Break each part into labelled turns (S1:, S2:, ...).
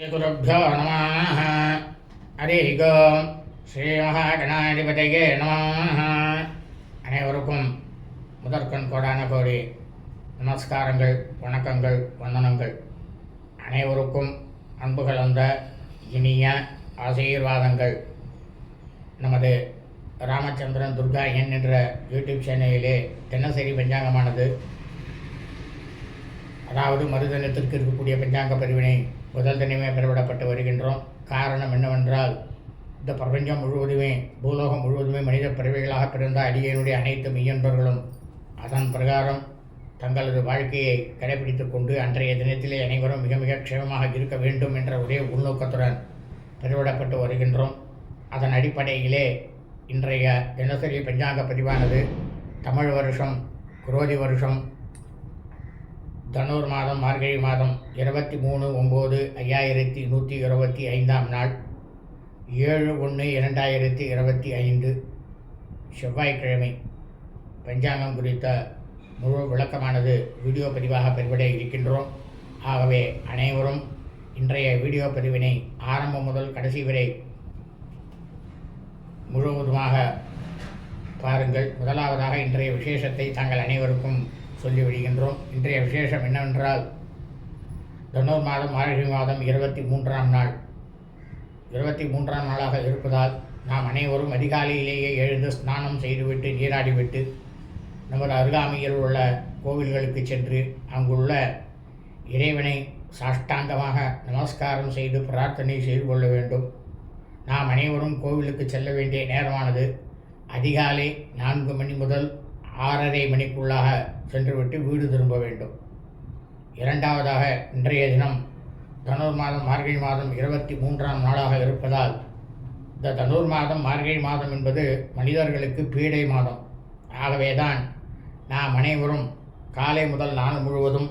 S1: श्रीगुरुभ्यो नमः हरिः ओम् ஸ்ரீமகாகணாதிபதியே நமः அனைவருக்கும் முதற்கண் கோடான கோடி நமஸ்காரங்கள் வணக்கங்கள் வந்தனங்கள் அனைவருக்கும் அன்பு கலந்த இனிய ஆசீர்வாதங்கள் நமது ராமச்சந்திரன் துர்கா என் என்ற யூடியூப் சேனலிலே தினசரி பஞ்சாங்கமானது அதாவது மறுதினத்திற்கு இருக்கக்கூடிய பஞ்சாங்க பதிவினை முதல் தினமே பெறவிடப்பட்டு வருகின்றோம். காரணம் என்னவென்றால் இந்த பிரபஞ்சம் முழுவதுமே பூலோகம் முழுவதுமே மனித பிறவிகளாக பிறந்த அடியனுடைய அனைத்து மெய்யன்பர்களும் அதன் பிரகாரம் தங்களது வாழ்க்கையை கடைபிடித்து கொண்டு அன்றைய தினத்திலே அனைவரும் மிக மிக க்ஷேமமாக இருக்க வேண்டும் என்ற ஒரே உள்நோக்கத்துடன் பெருவிடப்பட்டு வருகின்றோம். அதன் அடிப்படையிலே இன்றைய தினசரி பஞ்சாங்க பதிவானது தமிழ் வருஷம் குரோதி வருஷம் தனூர் மாதம் மார்கழி மாதம் இருபத்தி மூணு ஒம்பது ஐயாயிரத்தி நூற்றி இருபத்தி ஐந்தாம் நாள் ஏழு ஒன்று இரண்டாயிரத்தி இருபத்தி ஐந்து செவ்வாய்க்கிழமை. பஞ்சாங்கம் குறித்த முழு விளக்கமானது வீடியோ பதிவாக பெறுவதை இருக்கின்றோம். ஆகவே அனைவரும் இன்றைய வீடியோ பதிவினை ஆரம்பம் முதல் கடைசி வரை முழுவதுமாக பாருங்கள். முதலாவதாக இன்றைய விசேஷத்தை தாங்கள் அனைவருக்கும் சொல்லிவிடுகின்றோம். இன்றைய விசேஷம் என்னவென்றால் தனூர் மாதம் மார்கழி மாதம் இருபத்தி மூன்றாம் நாள். இருபத்தி மூன்றாம் நாளாக இருப்பதால் நாம் அனைவரும் அதிகாலையிலேயே எழுந்து ஸ்நானம் செய்துவிட்டு நீராடிவிட்டு நமது அருகாமையில் உள்ள கோவில்களுக்கு சென்று அங்குள்ள இறைவனை சாஷ்டாங்கமாக நமஸ்காரம் செய்து பிரார்த்தனை செய்து கொள்ள வேண்டும். நாம் அனைவரும் கோவிலுக்கு செல்ல வேண்டிய நேரமானது அதிகாலை நான்கு மணி முதல் ஆறரை மணிக்குள்ளாக சென்றுவிட்டு வீடு திரும்ப வேண்டும். இரண்டாவதாக இன்றைய தினம் தனுர் மாதம் மார்கழி மாதம் இருபத்தி மூன்றாம் நாளாக இருப்பதால் இந்த தனுர் மாதம் மார்கழி மாதம் என்பது மனிதர்களுக்கு பீடை மாதம். ஆகவேதான் நாம் அனைவரும் காலை முதல் நாள் முழுவதும்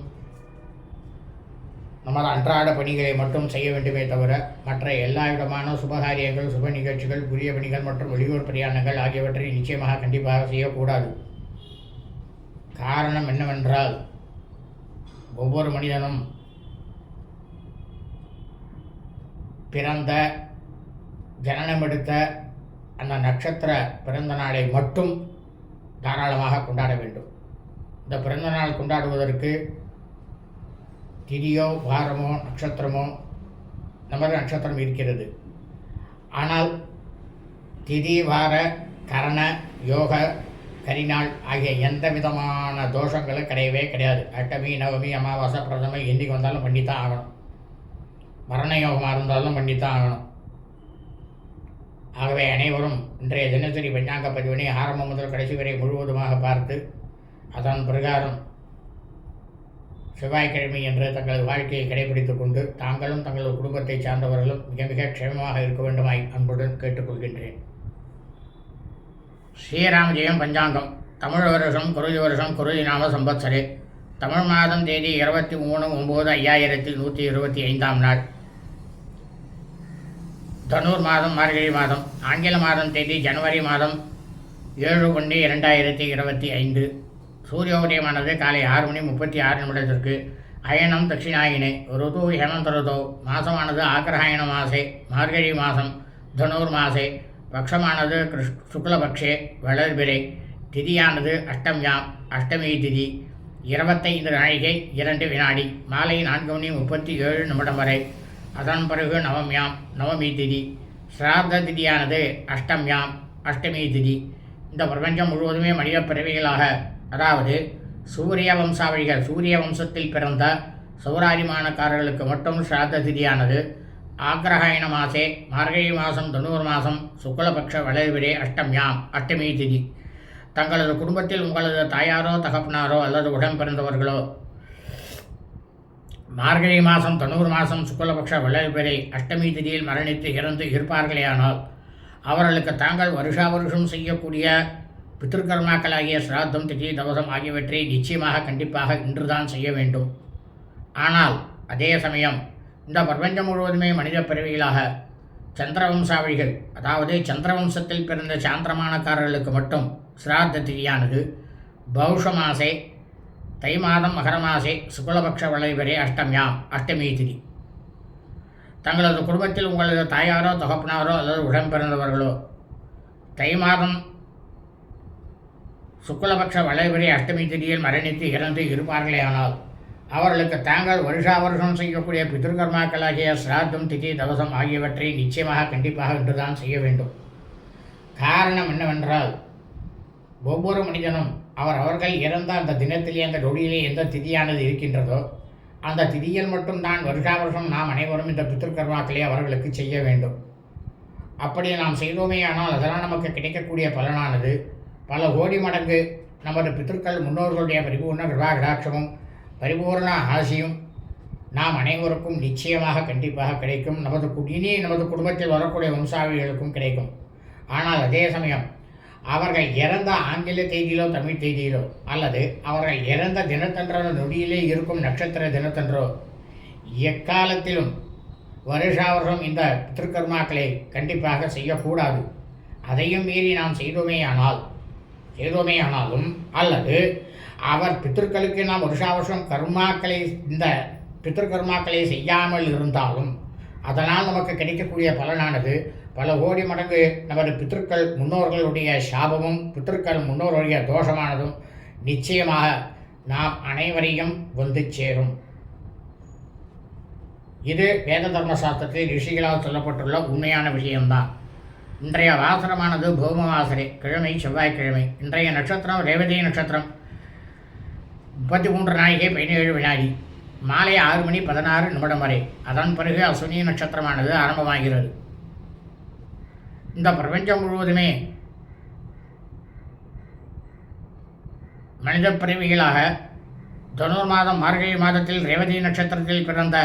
S1: நமது அன்றாட பணிகளை மட்டும் செய்ய வேண்டுமே தவிர மற்ற எல்லா விதமான சுபகாரியங்கள் சுப நிகழ்ச்சிகள் புதிய பணிகள் மற்றும் வெளியூர் பிரயாணங்கள் ஆகியவற்றை நிச்சயமாக கண்டிப்பாக செய்யக்கூடாது. காரணம் என்னவென்றால் ஒவ்வொரு மனிதனும் பிறந்த ஜனனமெடுத்த அந்த நட்சத்திர பிறந்த நாளை மட்டும் தாராளமாக கொண்டாட வேண்டும். இந்த பிறந்த நாள் கொண்டாடுவதற்கு திதியோ வாரமோ நட்சத்திரமோ நமது நட்சத்திரம் இருக்கிறது. ஆனால் திதி வார கரண யோக கரிநாள் ஆகிய எந்த விதமான தோஷங்களும் கிடையவே கிடையாது. அட்டமி நவமி அமாவாசை பிரதமை என்றைக்கு வந்தாலும் பண்ணித்தான் ஆகணும். மரண யோகமாக இருந்தாலும் பண்ணித்தான் ஆகணும். ஆகவே அனைவரும் இன்றைய தினசரி பஞ்சாங்க பதிவினை ஆரம்பம் முதல் கடைசி வரை முழுவதுமாக பார்த்து அதன் பிரகாரம் செவ்வாய்க்கிழமை என்று தங்களது வாழ்க்கையை கடைபிடித்துக் கொண்டு தாங்களும் தங்களது குடும்பத்தைச் சார்ந்தவர்களும் மிக மிக க்ஷேமமாக இருக்க வேண்டுமாய் அன்புடன் கேட்டுக்கொள்கின்றேன். ஸ்ரீராம் ஜெயம் பஞ்சாங்கம். தமிழ் வருஷம் குருதி வருஷம் குருதி நாம சம்பத்சரே. தமிழ் மாதம் தேதி இருபத்தி மூணு ஒம்பது ஐயாயிரத்தி நூற்றி இருபத்தி ஐந்தாம் நாள். தனூர் மாதம் மார்கழி மாதம் ஆங்கில மாதம் தேதி ஜனவரி மாதம் ஏழு ஒன்று இரண்டாயிரத்தி இருபத்தி ஐந்து. சூரிய உதயமானது காலை ஆறு மணி முப்பத்தி ஆறு நிமிடத்திற்கு. அயனம் தட்சிணாயினே ருது ஹேமந்த ருதோ மாதமானது ஆக்ரஹாயண மாசே மார்கழி மாதம் தனூர் மாசே பக்ஷமானது கிருஷ் சுக்லபக்ஷே வளர்பிறை. திதியானது அஷ்டம்யாம் அஷ்டமி திதி இருபத்தைந்து நாழிகை இரண்டு வினாடி மாலை நான்கு மணி முப்பத்தி ஏழு நிமிடம் வரை. அதன் பிறகு நவம்யாம் நவமி திதி. சிரார்த்த திதியானது அஷ்டம்யாம் அஷ்டமி திதி. இந்த பிரபஞ்சம் முழுவதுமே மனித பிறவிகளாக அதாவது சூரிய வம்சாவளிகள் சூரிய வம்சத்தில் பிறந்த சௌராரிமானக்காரர்களுக்கு மட்டும் சிராத்த திதியானது ஆக்ரஹாயண மாசே மார்கழி மாதம் தொண்ணூறு மாதம் சுக்லபக்ஷ வளர்விடே அஷ்டம்யாம் அஷ்டமி திதி. தங்களது குடும்பத்தில் உங்களது தாயாரோ தகப்பனாரோ அல்லது உடன் பிறந்தவர்களோ மார்கழி மாதம் தொண்ணூறு மாதம் சுக்லபக்ஷ வளர்பிறை அஷ்டமி திதியில் மரணித்து இறந்து இருப்பார்களேயானால் அவர்களுக்கு தாங்கள் வருஷா வருஷம் செய்யக்கூடிய பித்திருக்கர்மாக்களாகிய சிராத்தம் திதி தவசம் ஆகியவற்றை நிச்சயமாக கண்டிப்பாக இன்றுதான் செய்ய வேண்டும். ஆனால் அதே சமயம் இந்த பிரபஞ்சம் முழுவதுமே மனித பிறவிகளாக சந்திரவம்சாவளிகள் அதாவது சந்திரவம்சத்தில் பிறந்த சாந்திரமானக்காரர்களுக்கு மட்டும் சிராத்த திதியானது பௌஷ மாசே தை மாதம் மகர மாசே சுக்லபக்ஷ வளைவரே அஷ்டமியாம் அஷ்டமி திதி. தங்களது குடும்பத்தில் உங்களது தாயாரோ தகப்பனாரோ அல்லது உடன்பிறந்தவர்களோ தை மாதம் சுக்லபக்ஷ வளைவரே அஷ்டமி திதியில் மரணித்து இறந்து இருப்பார்களே ஆனால் அவர்களுக்கு தாங்கள் வருஷா வருஷம் செய்யக்கூடிய பிதிருக்கர்மாக்களாகிய சிராத்தம் திதி தவசம் ஆகியவற்றை நிச்சயமாக கண்டிப்பாக இன்றுதான் செய்ய வேண்டும். காரணம் என்னவென்றால் ஒவ்வொரு மனிதனும் அவர் அவர்கள் இறந்த அந்த தினத்திலே அந்த நொடியிலே எந்த திதியானது இருக்கின்றதோ அந்த திதியில் மட்டும்தான் வருஷா வருஷம் நாம் அனைவரும் இந்த பித்திருக்கர்மாக்களை அவர்களுக்கு செய்ய வேண்டும். அப்படி நாம் செய்தோமே ஆனால் அதனால் நமக்கு கிடைக்கக்கூடிய பலனானது பல கோடி மடங்கு நமது பித்திருக்கள் முன்னோர்களுடைய பரிபூர்ண கிருபா கடாட்சமும் பரிபூர்ண ஆசையும் நாம் அனைவருக்கும் நிச்சயமாக கண்டிப்பாக கிடைக்கும். நமது இனி நமது குடும்பத்தில் வரக்கூடிய வம்சாவளிகளுக்கும் கிடைக்கும். ஆனால் அதே சமயம் அவர்கள் இறந்த ஆங்கில தேதியிலோ தமிழ் தேதியிலோ அல்லது அவர்கள் இறந்த தினத்தன்றோ நொடியிலே இருக்கும் நட்சத்திர தினத்தன்றோ எக்காலத்திலும் வருஷா வருஷம் இந்த பித்திருக்கர்மாக்களை கண்டிப்பாக செய்யக்கூடாது. அதையும் மீறி நாம் செய்தோமேயானால் செய்தோமேயானாலும் அல்லது அவர் பித்திருக்களுக்கு நாம் வருஷாவருஷம் கர்மாக்களை இந்த பித்திருக்கர்மாக்களை செய்யாமல் இருந்தாலும் அதனால் நமக்கு கிடைக்கக்கூடிய பலனானது பல கோடி மடங்கு நமது பித்திருக்கள் முன்னோர்களுடைய சாபமும் பித்திருக்கள் முன்னோருடைய தோஷமானதும் நிச்சயமாக நாம் அனைவரையும் வந்து சேரும். இது வேத தர்ம சாஸ்திரத்தில் ரிஷிகளால் சொல்லப்பட்டுள்ள உண்மையான விஷயம்தான். இன்றைய வாசனமானது பௌம வாசனை கிழமை செவ்வாய்க்கிழமை இன்றைய நட்சத்திரம் ரேவதி நட்சத்திரம் முப்பத்தி மூன்று நாழிகை பதினேழு வினாடி. மாலை ஆறு மணி பதினாறு நிமிடம் வரை. அதன் பிறகு அஸ்வினி நட்சத்திரமானது ஆரம்பமாகிறது. இந்த பிரபஞ்சம் முழுவதுமே மனித பிறவிகளாக தொண்ணூறு மாதம் மார்கழி மாதத்தில் ரேவதி நட்சத்திரத்தில் பிறந்த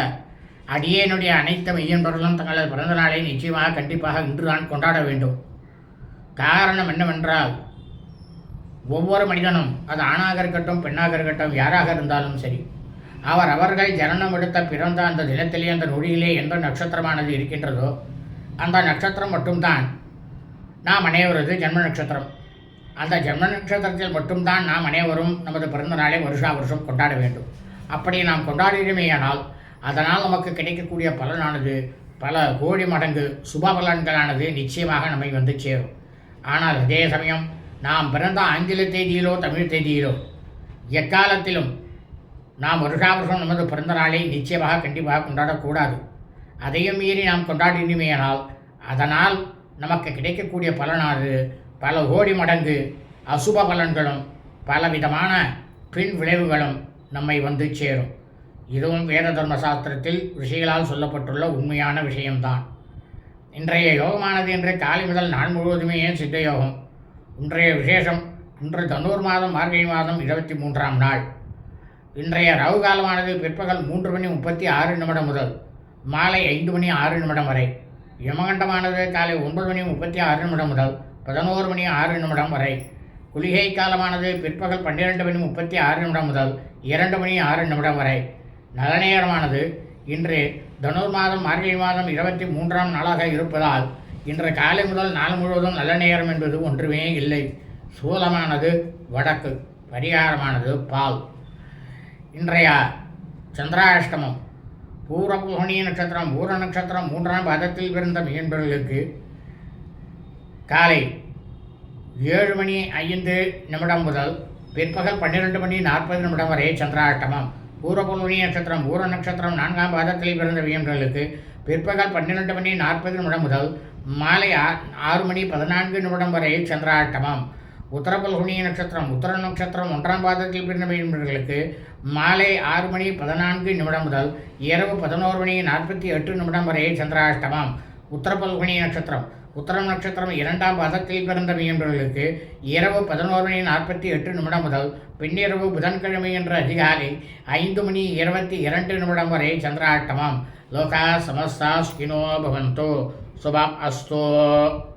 S1: அடியேனுடைய அனைத்து மையன்பர்களும் தங்களது பிறந்த நாளை நிச்சயமாக கண்டிப்பாக இன்றுதான் கொண்டாட வேண்டும். காரணம் என்னவென்றால் ஒவ்வொரு மனிதனும் அது ஆணாக இருக்கட்டும் பெண்ணாக இருக்கட்டும் யாராக இருந்தாலும் சரி அவர் அவர்கள் ஜனனம் எடுத்த பிறந்த அந்த தினத்திலே அந்த நொடியிலே எந்த நட்சத்திரமானது இருக்கின்றதோ அந்த நட்சத்திரம் மட்டும்தான் நாம் அனைவரது ஜென்ம நட்சத்திரம். அந்த ஜென்ம நட்சத்திரத்தில் மட்டும்தான் நாம் அனைவரும் நமது பிறந்த நாளை வருஷா வருஷம் கொண்டாட வேண்டும். அப்படி நாம் கொண்டாடுகிறோமேயானால் அதனால் நமக்கு கிடைக்கக்கூடிய பலனானது பல கோடி மடங்கு சுப பலன்களானது நிச்சயமாக நம்மை வந்து சேரும். ஆனால் அதே சமயம் நாம் பிறந்த ஆங்கில தேதியிலோ தமிழ் தேதியிலோ எக்காலத்திலும் நாம் வருஷா நமது பிறந்த நாளை நிச்சயமாக கண்டிப்பாக கொண்டாடக்கூடாது. அதையும் மீறி நாம் கொண்டாடினுமேயானால் அதனால் நமக்கு கிடைக்கக்கூடிய பலனானது பல கோடி மடங்கு அசுப பலன்களும் பலவிதமான பின் விளைவுகளும் நம்மை வந்து சேரும். இதுவும் வேத தர்ம சாஸ்திரத்தில் ரிஷிகளால் சொல்லப்பட்டுள்ள உண்மையான விஷயம்தான். இன்றைய யோகமானது என்று காலை முதல் நாள் முழுவதுமே ஏன் சித்த யோகம். இன்றைய விசேஷம் இன்று தன்னூர் மாதம் மார்கழி மாதம் இருபத்தி மூன்றாம் நாள். இன்றைய ரவு காலமானது பிற்பகல் மூன்று மணி முப்பத்தி ஆறு நிமிடம் முதல் மாலை ஐந்து மணி ஆறு நிமிடம் வரை. யமகண்டமானது காலை ஒன்பது மணி முப்பத்தி ஆறு நிமிடம் முதல் பதினோரு மணி ஆறு நிமிடம் வரை. குளிகை காலமானது பிற்பகல் பன்னிரெண்டு மணி முப்பத்தி ஆறு நிமிடம் முதல் இரண்டு மணி ஆறு நிமிடம் வரை. நலநேரமானது இன்று தனுர் மாதம் மார்கழி மாதம் இருபத்தி மூன்றாம் நாளாக இருப்பதால் இன்று காலை முதல் நாள் முழுவதும் நல்ல நேரம் என்பது ஒன்றுமே இல்லை. சூலமானது வடக்கு பரிகாரமானது பால். இன்றைய சந்திராஷ்டமம் பூரபுகணி நட்சத்திரம் பூர நட்சத்திரம் மூன்றாம் பாதத்தில் பிறந்த மீன்பர்களுக்கு காலை ஏழு மணி ஐந்து நிமிடம் முதல் பிற்பகல் பன்னிரெண்டு மணி நாற்பது நிமிடம் வரை சந்திராஷ்டமம். பூரபுல்வனி நட்சத்திரம் பூர நட்சத்திரம் நான்காம் பாதத்தில் பிறந்த வியன்றர்களுக்கு பிற்பகல் பன்னிரெண்டு மணி நாற்பது நிமிடம் முதல் மாலை ஆ- ஆறு மணி பதினான்கு நிமிடம் வரை சந்திராட்டமம். உத்தரபல்குனி நட்சத்திரம் உத்தர நட்சத்திரம் ஒன்றாம் பாதத்தில் பிறந்த மீனவர்களுக்கு மாலை ஆறு மணி பதினான்கு நிமிடம் முதல் இரவு பதினோரு மணி நாற்பத்தி எட்டு நிமிடம் வரை சந்திராஷ்டமம் உத்தரபல்குனி நட்சத்திரம் உத்தரம் நட்சத்திரம் இரண்டாம் பாதத்தில் பிறந்த மீனவர்களுக்கு இரவு பதினோரு மணி நாற்பத்தி எட்டு நிமிடம் முதல் பின்னிரவு புதன்கிழமை என்ற அதிகாலை ஐந்து மணி இருபத்தி இரண்டு நிமிடம் வரை சந்திராட்டமம். லோகா சமஸ்தா ஸ்கினோ பவந்தோ. Sobam Astor.